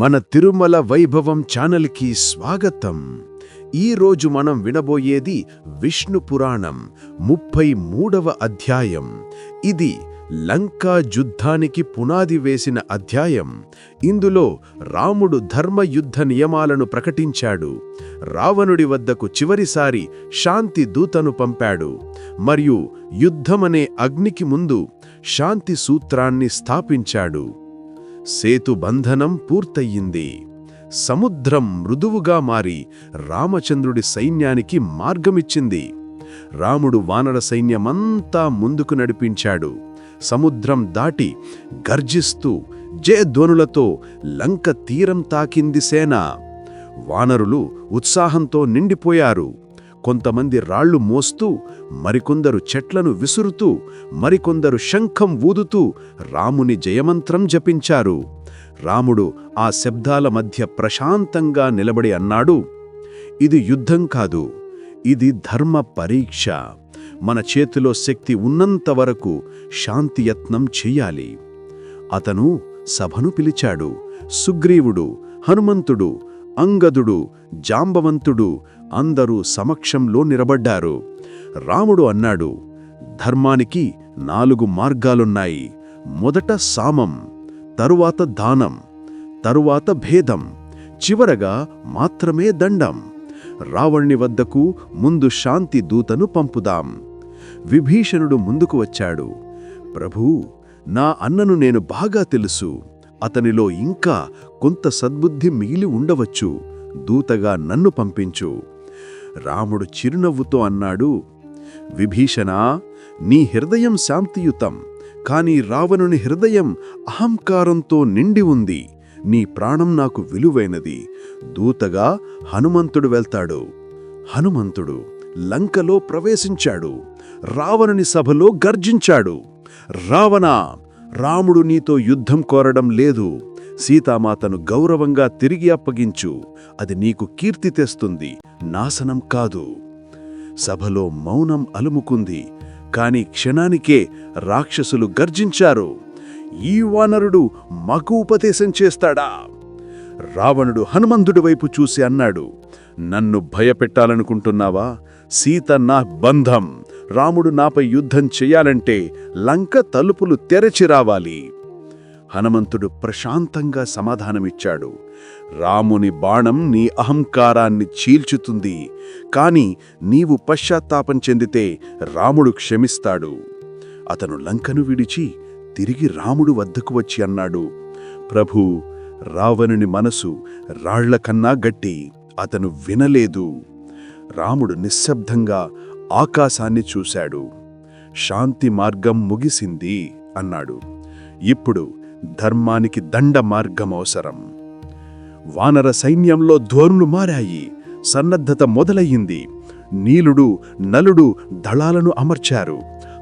మన తిరుమల వైభవం ఛానల్కి స్వాగతం. ఈరోజు మనం వినబోయేది విష్ణు పురాణం ముప్పై మూడవ అధ్యాయం. ఇది లంకా యుద్ధానికి పునాది వేసిన అధ్యాయం. ఇందులో రాముడు ధర్మ యుద్ధ నియమాలను ప్రకటించాడు. రావణుడి వద్దకు చివరిసారి శాంతి దూతను పంపాడు. మరియు యుద్ధమనే అగ్నికి ముందు శాంతి సూత్రాన్ని స్థాపించాడు. సేతుబంధనం పూర్తయింది. సముద్రం మృదువుగా మారి రామచంద్రుడి సైన్యానికి మార్గమిచ్చింది. రాముడు వానర సైన్యమంతా ముందుకు నడిపించాడు. సముద్రం దాటి గర్జిస్తూ జయధ్వనులతో లంక తీరం తాకింది సేన. వానరులు ఉత్సాహంతో నిండిపోయారు. కొంతమంది రాళ్ళు మోస్తూ మరికొందరు చెట్లను విసురుతూ మరికొందరు శంఖం ఊదుతూ రాముని జయమంత్రం జపించారు. రాముడు ఆ శబ్దాల మధ్య ప్రశాంతంగా నిలబడి అన్నాడు ఇది యుద్ధం కాదు ఇది ధర్మ పరీక్ష. మన చేతిలో శక్తి ఉన్నంత వరకు శాంతియత్నం చెయ్యాలి అతను సభను పిలిచాడు సుగ్రీవుడు హనుమంతుడు అంగదుడు జాంబవంతుడు అందరూ సమక్షంలో నిలబడ్డారు. రాముడు అన్నాడు ధర్మానికి నాలుగు మార్గాలున్నాయి. మొదట సామం తరువాత దానం తరువాత భేదం చివరగా మాత్రమే దండం. రావణ్ణి వద్దకు ముందు శాంతి దూతను పంపుదాం. విభీషణుడు ముందుకు వచ్చాడు ప్రభూ నా అన్నను నేను బాగా తెలుసు. అతనిలో ఇంకా కొంత సద్బుద్ధి మిగిలి ఉండవచ్చు. దూతగా నన్ను పంపించు. రాముడు చిరునవ్వుతో అన్నాడు విభీషణ నీ హృదయం శాంతియుతం కాని రావణుని హృదయం అహంకారంతో నిండి ఉంది. నీ ప్రాణం నాకు విలువైనది. దూతగా హనుమంతుడు వెళ్తాడు. హనుమంతుడు లంకలో ప్రవేశించాడు. రావణుని సభలో గర్జించాడు. రావణా రాముడు నీతో యుద్ధం కోరడం లేదు. సీతామాతను గౌరవంగా తిరిగి అప్పగించు. అది నీకు కీర్తి తెస్తుంది. నాశనం కాదు. సభలో మౌనం అలుముకుంది. కాని క్షణానికే రాక్షసులు గర్జించారు. ఈ వానరుడు మకు ఉపదేశం చేస్తాడా? రావణుడు హనుమంతుడి వైపు చూసి అన్నాడు. నన్ను భయపెట్టాలనుకుంటున్నావా? సీత నా బంధం. రాముడు నాపై యుద్ధం చెయ్యాలంటే లంక తలుపులు తెరచి రావాలి. హనుమంతుడు ప్రశాంతంగా సమాధానమిచ్చాడు. రాముని బాణం నీ అహంకారాన్ని చీల్చుతుంది. కాని నీవు పశ్చాత్తాపం చెందితే రాముడు క్షమిస్తాడు. అతను లంకను విడిచి తిరిగి రాముడు వద్దకు వచ్చి అన్నాడు. ప్రభూ రావణుని మనసు రాళ్ళకన్నా గట్టి. అతను వినలేదు. రాముడు నిశ్శబ్దంగా ఆకాశాన్ని చూశాడు. శాంతి మార్గం ముగిసింది అన్నాడు. ఇప్పుడు ధర్మానికి దండ మార్గం అవసరం. వానర సైన్యంలో ధోరణులు మారాయి. సన్నద్ధత మొదలయ్యింది. నీలుడు నలుడు దళాలను అమర్చారు.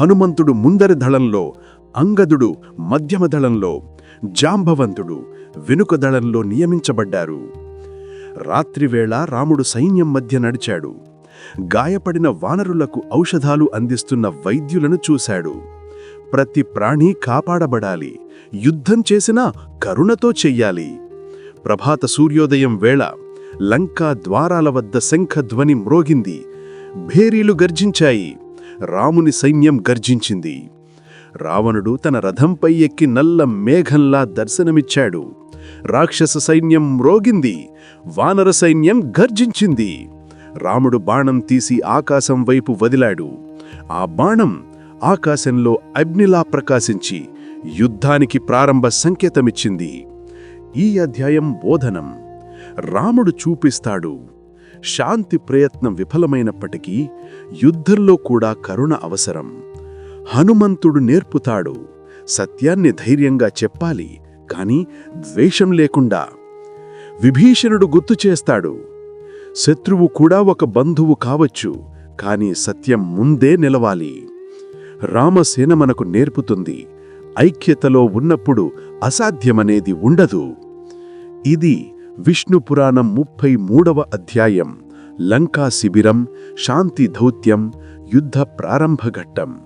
హనుమంతుడు ముందరి దళంలో అంగదుడు మధ్యమ దళంలో జాంబవంతుడు వెనుక దళంలో నియమించబడ్డారు. రాత్రివేళ రాముడు సైన్యం మధ్య నడిచాడు. గాయపడిన వానరులకు ఔషధాలు అందిస్తున్న వైద్యులను చూశాడు. ప్రతి ప్రాణి కాపాడబడాలి. యుద్ధం చేసినా కరుణతో చెయ్యాలి. ప్రభాత సూర్యోదయం వేళ లంకా ద్వారాల వద్ద శంఖధ్వని మ్రోగింది. భేరీలు గర్జించాయి. రాముని సైన్యం గర్జించింది. రావణుడు తన రథంపై ఎక్కి నల్ల మేఘంలా దర్శనమిచ్చాడు. రాక్షస సైన్యం మ్రోగింది. వానర సైన్యం గర్జించింది. రాముడు బాణం తీసి ఆకాశం వైపు వదిలాడు. ఆ బాణం ఆకాశంలో అగ్నిలా ప్రకాశించి యుద్ధానికి ప్రారంభ సంకేతమిచ్చింది. ఈ అధ్యాయం బోధనం. రాముడు చూపిస్తాడు. శాంతి ప్రయత్నం విఫలమైనప్పటికీ యుద్ధంలో కూడా కరుణ అవసరం. హనుమంతుడు నేర్పుతాడు. సత్యాన్ని ధైర్యంగా చెప్పాలి కాని ద్వేషం లేకుండా. విభీషణుడు గుర్తు చేస్తాడు. శత్రువు కూడా ఒక బంధువు కావచ్చు కాని సత్యం ముందే నిలవాలి. రామసేన మనకు నేర్పుతుంది ఐక్యతలో ఉన్నప్పుడు అసాధ్యమనేది ఉండదు. ఇది విష్ణు పురాణం ముప్పై మూడవ అధ్యాయం లంకా శిబిరం శాంతి దౌత్యం యుద్ధ ప్రారంభఘట్టం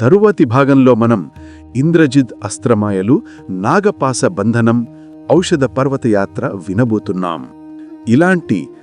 తరువాతి భాగంలో మనం ఇంద్రజిత్ అస్త్రమాయలు నాగపాస బంధనం ఔషధ పర్వతయాత్ర వినబోతున్నాం. ఇలాంటి